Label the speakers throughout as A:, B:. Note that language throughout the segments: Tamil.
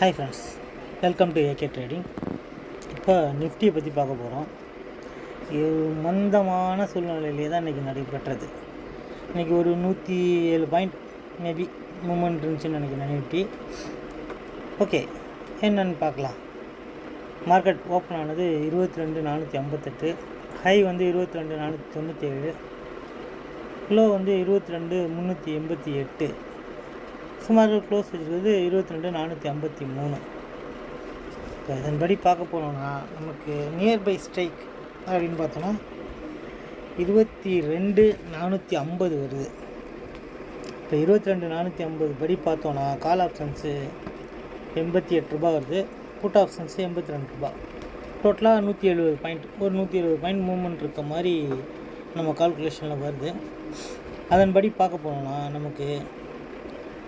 A: Hi friends welcome to A K trading இப்போ நிஃப்டியை பற்றி பார்க்க போகிறோம் இது மந்தமான சூழ்நிலையிலே தான் இன்றைக்கி நடைபெற்றது. இன்றைக்கி ஒரு நூற்றி ஏழு பாயிண்ட் மேபி மூமெண்ட் இருந்துச்சுன்னு நினைக்கிறேன் நிஃப்டி ஓகே என்னன்னு பார்க்கலாம். மார்க்கெட் ஓப்பன் ஆனது இருபத்தி ரெண்டு நானூற்றி ஐம்பத்தெட்டு. ஹை வந்து இருபத்தி ரெண்டு நானூற்றி தொண்ணூற்றி ஏழு லோ வந்து இருபத்தி ரெண்டு முந்நூற்றி எண்பத்தி எட்டு. சுமார் க்ளோஸ் வச்சுருக்கிறது இருபத்தி ரெண்டு நானூற்றி ஐம்பத்தி மூணு. இப்போ இதன்படி பார்க்க போனோம்னா நமக்கு நியர்பை ஸ்ட்ரைக் அப்படின்னு பார்த்தோன்னா இருபத்தி ரெண்டு நானூற்றி ஐம்பது வருது. இப்போ இருபத்தி ரெண்டு நானூற்றி ஐம்பது படி பார்த்தோன்னா கால் ஆப்ஷன்ஸு எண்பத்தி எட்டு ரூபா வருது. புட் ஆப்ஷன்ஸு எண்பத்தி ரெண்டு ரூபா. டோட்டலாக நூற்றி எழுபது பாயிண்ட் ஒரு நூற்றி எழுபது பாயிண்ட் மூவ்மெண்ட் இருக்க மாதிரி நம்ம கால்குலேஷனில் வருது. அதன்படி பார்க்க போனோம்னா நமக்கு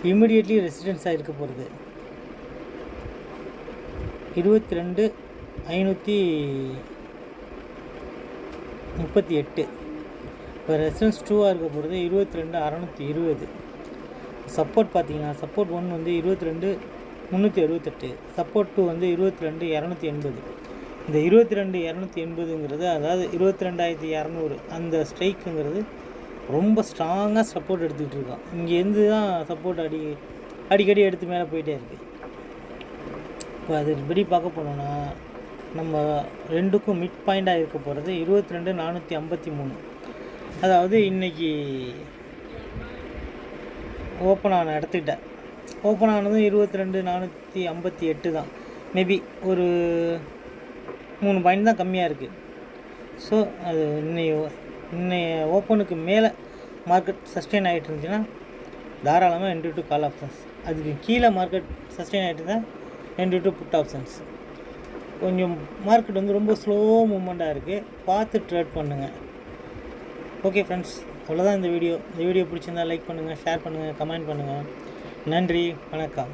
A: இமிடியட்லி ரெசிடென்ஸாக இருக்க போகிறது. இருபத்தி ரெண்டு ஐநூற்றி முப்பத்தி எட்டு. இப்போ ரெசிடென்ஸ் டூவாக இருக்க போகிறது இருபத்தி ரெண்டு அறநூற்றி இருபது. சப்போர்ட் பார்த்தீங்கன்னா சப்போர்ட் ஒன் வந்து இருபத்தி ரெண்டு முந்நூற்றி அறுபத்தெட்டு. சப்போர்ட் டூ வந்து இருபத்தி ரெண்டு இரநூத்தி எண்பது. இந்த இருபத்தி ரெண்டு இரநூத்தி எண்பதுங்கிறது அதாவது இருபத்தி ரெண்டாயிரத்தி இரநூறு அந்த ஸ்ட்ரைக்குங்கிறது ரொம்ப ஸ்ட்ராங்காக சப்போர்ட் எடுத்துக்கிட்டு இருக்கோம் இங்கேருந்து தான் சப்போர்ட் அடி அடிக்கடி எடுத்து மேலே போயிட்டே இருக்குது இப்போ அது பார்க்க போனோன்னா நம்ம ரெண்டுக்கும் மிட் பாயிண்டாக இருக்க போகிறது இருபத்தி ரெண்டு நானூற்றி ஐம்பத்தி மூணு. அதாவது இன்றைக்கி ஓப்பன் ஆன இடத்துக்கிட்ட. ஓப்பன் ஆனதும் இருபத்தி ரெண்டு நானூற்றி ஐம்பத்தி எட்டு தான். மேபி ஒரு மூணு பாயிண்ட் தான் கம்மியாக இருக்குது ஸோ அது இன்னையோ இன்னை ஓப்பனுக்கு மேலே மார்க்கெட் சஸ்டெயின் ஆகிட்டு இருந்துச்சுன்னா தாராளமாக என்ட்ரி டு கால் ஆப்ஷன்ஸ் அதுக்கு கீழே மார்க்கெட் சஸ்டெயின் ஆகிட்டு தான் என்ட்ரி டு புட் ஆப்ஷன்ஸ் கொஞ்சம் மார்க்கெட் வந்து ரொம்ப ஸ்லோ மூமெண்ட்டாக இருக்குது பார்த்து ட்ரேட் பண்ணுங்கள் ஓகே ஃப்ரெண்ட்ஸ் அவ்வளோதான் இந்த வீடியோ இந்த வீடியோ பிடிச்சிருந்தா லைக் பண்ணுங்கள் ஷேர் பண்ணுங்கள் கமெண்ட் பண்ணுங்கள் நன்றி வணக்கம்.